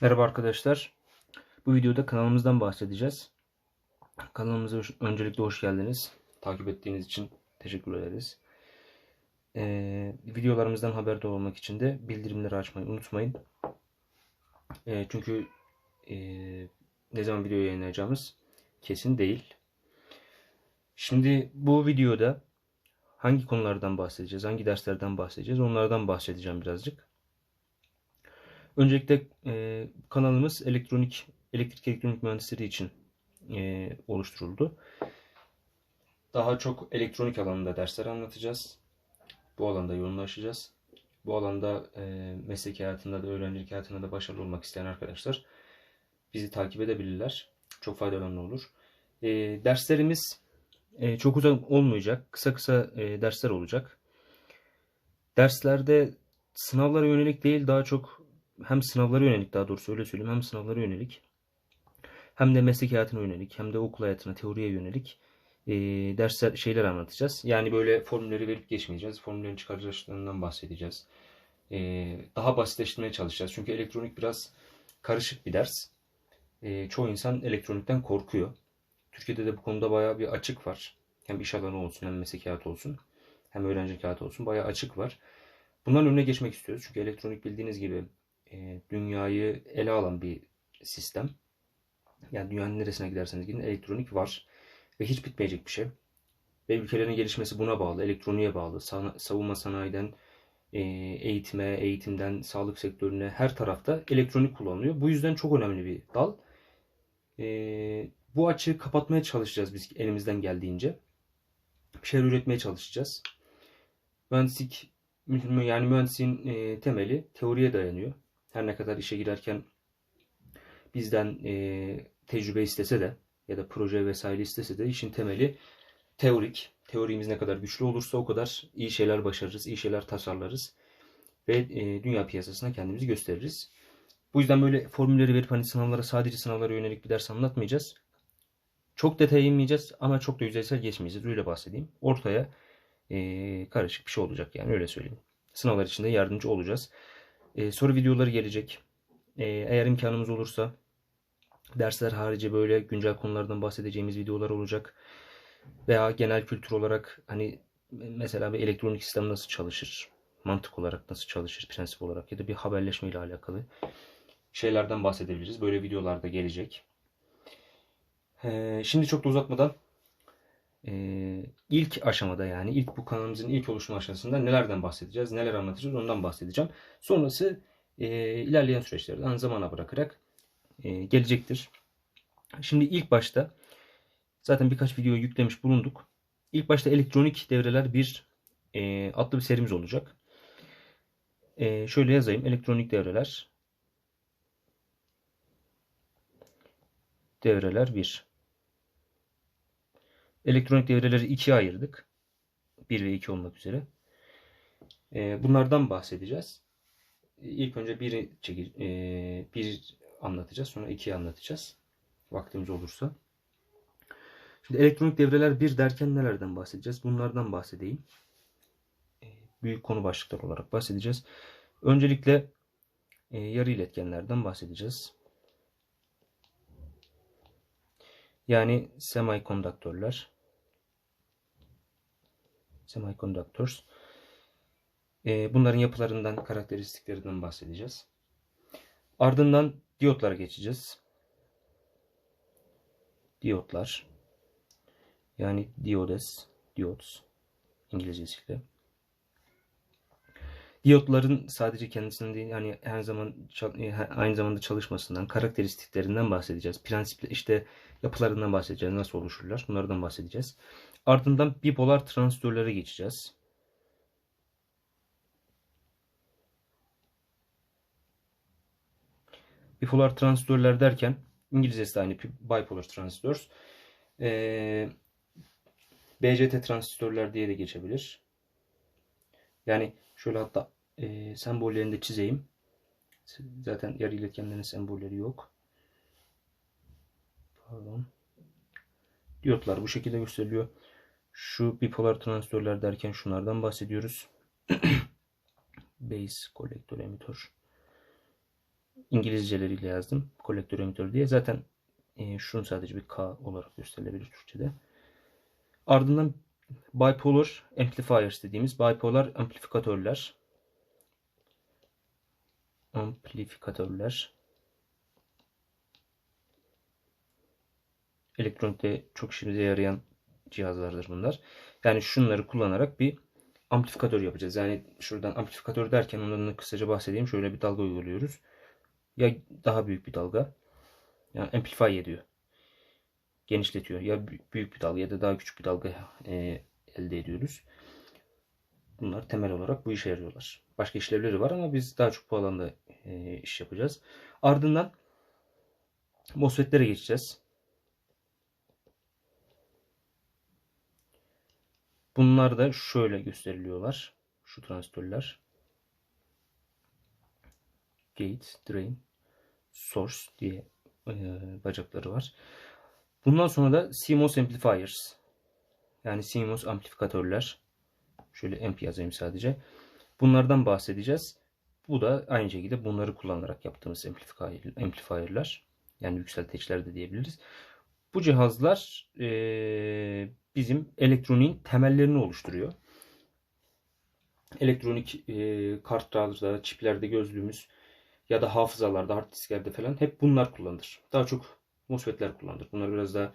Merhaba arkadaşlar. Bu videoda kanalımızdan bahsedeceğiz. Kanalımıza öncelikle hoş geldiniz. Takip ettiğiniz için teşekkür ederiz. Ee, videolarımızdan haberdar olmak için de bildirimleri açmayı unutmayın. Ee, çünkü e, ne zaman video yayınlayacağımız kesin değil. Şimdi bu videoda hangi konulardan bahsedeceğiz, hangi derslerden bahsedeceğiz, onlardan bahsedeceğim birazcık. Öncelikle e, kanalımız elektronik, elektrik elektronik mühendisleri için e, oluşturuldu. Daha çok elektronik alanında dersler anlatacağız. Bu alanda yoğunlaşacağız. Bu alanda e, meslek hayatında da öğrencilik hayatında da başarılı olmak isteyen arkadaşlar bizi takip edebilirler. Çok faydalı olur. E, derslerimiz e, çok uzun olmayacak. Kısa kısa e, dersler olacak. Derslerde sınavlara yönelik değil daha çok hem sınavlara yönelik daha doğrusu öyle söyleyeyim hem sınavlara yönelik hem de meslek hayatına yönelik hem de okul hayatına teoriye yönelik e, dersler şeyler anlatacağız. Yani böyle formülleri verip geçmeyeceğiz. Formüllerin çıkarıcılarından bahsedeceğiz. E, daha basitleştirmeye çalışacağız. Çünkü elektronik biraz karışık bir ders. E, çoğu insan elektronikten korkuyor. Türkiye'de de bu konuda bayağı bir açık var. Hem iş alanı olsun hem meslek hayatı olsun hem öğrencilik hayatı olsun bayağı açık var. Bunların önüne geçmek istiyoruz. Çünkü elektronik bildiğiniz gibi e, dünyayı ele alan bir sistem. Yani dünyanın neresine giderseniz gidin elektronik var. Ve hiç bitmeyecek bir şey. Ve ülkelerin gelişmesi buna bağlı. Elektroniğe bağlı. Sana- savunma sanayiden e, eğitime, eğitimden sağlık sektörüne her tarafta elektronik kullanılıyor. Bu yüzden çok önemli bir dal. E, bu açığı kapatmaya çalışacağız biz elimizden geldiğince. Bir şeyler üretmeye çalışacağız. Mühendislik yani mühendisliğin e, temeli teoriye dayanıyor. Her ne kadar işe girerken bizden e, tecrübe istese de ya da proje vesaire istese de işin temeli teorik. Teorimiz ne kadar güçlü olursa o kadar iyi şeyler başarırız, iyi şeyler tasarlarız ve e, dünya piyasasına kendimizi gösteririz. Bu yüzden böyle formülleri verip hani sınavlara sadece sınavlara yönelik bir ders anlatmayacağız. Çok detaya inmeyeceğiz ama çok da yüzeysel geçmeyeceğiz. Öyle bahsedeyim. Ortaya e, karışık bir şey olacak yani öyle söyleyeyim. Sınavlar için de yardımcı olacağız. E, soru videoları gelecek. E, eğer imkanımız olursa dersler harici böyle güncel konulardan bahsedeceğimiz videolar olacak. Veya genel kültür olarak hani mesela bir elektronik sistem nasıl çalışır? Mantık olarak nasıl çalışır? Prensip olarak ya da bir haberleşme ile alakalı şeylerden bahsedebiliriz. Böyle videolarda gelecek. E, şimdi çok da uzatmadan ee, ilk aşamada yani ilk bu kanalımızın ilk oluşum aşamasında nelerden bahsedeceğiz, neler anlatacağız ondan bahsedeceğim. Sonrası e, ilerleyen süreçlerden zamana bırakarak e, gelecektir. Şimdi ilk başta zaten birkaç video yüklemiş bulunduk. İlk başta elektronik devreler bir e, adlı bir serimiz olacak. E, şöyle yazayım elektronik devreler devreler 1 Elektronik devreleri ikiye ayırdık. 1 ve 2 olmak üzere. Ee, bunlardan bahsedeceğiz. İlk önce biri çeki, e, bir anlatacağız. Sonra ikiyi anlatacağız. Vaktimiz olursa. Şimdi elektronik devreler bir derken nelerden bahsedeceğiz? Bunlardan bahsedeyim. Ee, büyük konu başlıkları olarak bahsedeceğiz. Öncelikle e, yarı iletkenlerden bahsedeceğiz. Yani semikondaktörler. Semiconductors. Ee, bunların yapılarından, karakteristiklerinden bahsedeceğiz. Ardından diyotlara geçeceğiz. Diyotlar. Yani diodes, diodes İngilizcesiyle. Diyotların sadece kendisinden değil yani her zaman aynı zamanda çalışmasından, karakteristiklerinden bahsedeceğiz. Prensip işte yapılarından bahsedeceğiz. Nasıl oluşurlar? Bunlardan bahsedeceğiz. Ardından bipolar transistörlere geçeceğiz. Bipolar transistörler derken İngilizcesi de aynı bipolar transistors. Ee, BCT transistörler diye de geçebilir. Yani şöyle hatta e, sembollerini de çizeyim. Zaten yarı iletkenlerin sembolleri yok. Pardon. Diyotlar bu şekilde gösteriliyor. Şu bipolar transistörler derken şunlardan bahsediyoruz. Base kolektör emitör. İngilizceleriyle yazdım. Kolektör emitör diye. Zaten e, şunu sadece bir K olarak gösterilebilir Türkçe'de. Ardından bipolar amplifiers dediğimiz bipolar amplifikatörler. Amplifikatörler. Elektronikte çok işimize yarayan cihazlardır bunlar. Yani şunları kullanarak bir amplifikatör yapacağız. Yani şuradan amplifikatör derken ondan kısaca bahsedeyim. Şöyle bir dalga uyguluyoruz. Ya daha büyük bir dalga. Yani amplify ediyor. Genişletiyor. Ya büyük bir dalga ya da daha küçük bir dalga e, elde ediyoruz. Bunlar temel olarak bu işe yarıyorlar. Başka işlevleri var ama biz daha çok bu alanda e, iş yapacağız. Ardından MOSFET'lere geçeceğiz. Bunlar da şöyle gösteriliyorlar. Şu transistörler. Gate, drain, source diye e, bacakları var. Bundan sonra da CMOS amplifiers. Yani CMOS amplifikatörler. Şöyle amp yazayım sadece. Bunlardan bahsedeceğiz. Bu da aynı şekilde bunları kullanarak yaptığımız amplifierler. Yani yükselteçler de diyebiliriz. Bu cihazlar e, bizim elektroniğin temellerini oluşturuyor. Elektronik e, kartlarda, çiplerde gözlüğümüz ya da hafızalarda, hard disklerde falan hep bunlar kullanılır. Daha çok MOSFET'ler kullanılır. Bunlar biraz daha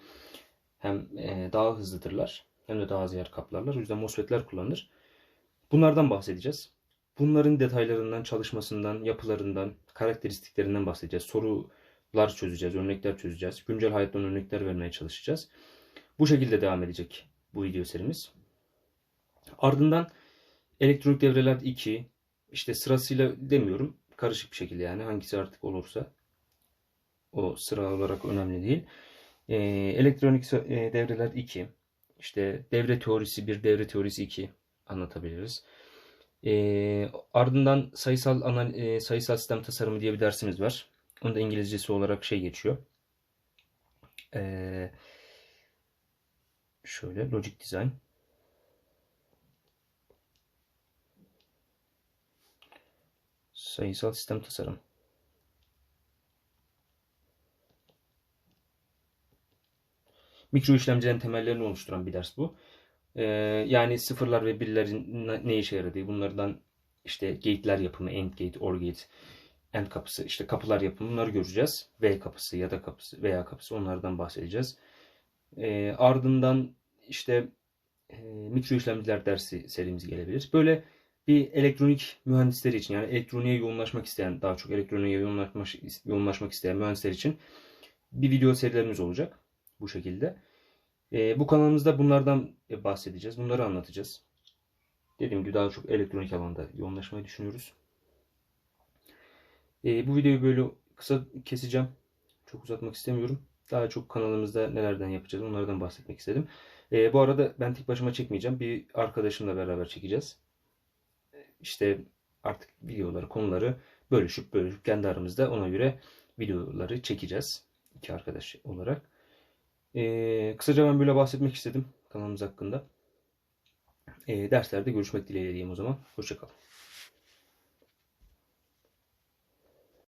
hem e, daha hızlıdırlar hem de daha az yer kaplarlar. O yüzden MOSFET'ler kullanılır. Bunlardan bahsedeceğiz. Bunların detaylarından, çalışmasından, yapılarından, karakteristiklerinden bahsedeceğiz. Sorular çözeceğiz, örnekler çözeceğiz. Güncel hayattan örnekler vermeye çalışacağız. Bu şekilde devam edecek bu video serimiz. Ardından elektronik devreler 2, işte sırasıyla demiyorum, karışık bir şekilde yani hangisi artık olursa o sıra olarak önemli değil. Ee, elektronik e, devreler 2, işte devre teorisi 1, devre teorisi 2 anlatabiliriz. E, ardından sayısal anal e, sayısal sistem tasarımı diye bir dersimiz var. Onun da İngilizcesi olarak şey geçiyor. E, şöyle logic design. Sayısal sistem tasarım. Mikro işlemcilerin temellerini oluşturan bir ders bu. Ee, yani sıfırlar ve birlerin ne işe yaradığı, bunlardan işte gate'ler yapımı, end gate, or gate, end kapısı, işte kapılar yapımı bunları göreceğiz. V kapısı ya da kapısı veya kapısı onlardan bahsedeceğiz. Ee, ardından işte e, mikro işlemciler dersi serimiz gelebilir. Böyle bir elektronik mühendisleri için yani elektroniğe yoğunlaşmak isteyen, daha çok elektroniğe yoğunlaşmak, yoğunlaşmak isteyen mühendisler için bir video serilerimiz olacak bu şekilde. E, bu kanalımızda bunlardan bahsedeceğiz. Bunları anlatacağız. Dediğim gibi daha çok elektronik alanda yoğunlaşmayı düşünüyoruz. E, bu videoyu böyle kısa keseceğim. Çok uzatmak istemiyorum. Daha çok kanalımızda nelerden yapacağız onlardan bahsetmek istedim. E, bu arada ben tek başıma çekmeyeceğim. Bir arkadaşımla beraber çekeceğiz. İşte artık videoları, konuları bölüşüp bölüşüp kendi aramızda ona göre videoları çekeceğiz. İki arkadaş olarak. Ee, kısaca ben böyle bahsetmek istedim kanalımız hakkında. Ee, derslerde görüşmek dileğiyle diyeyim o zaman. Hoşçakalın.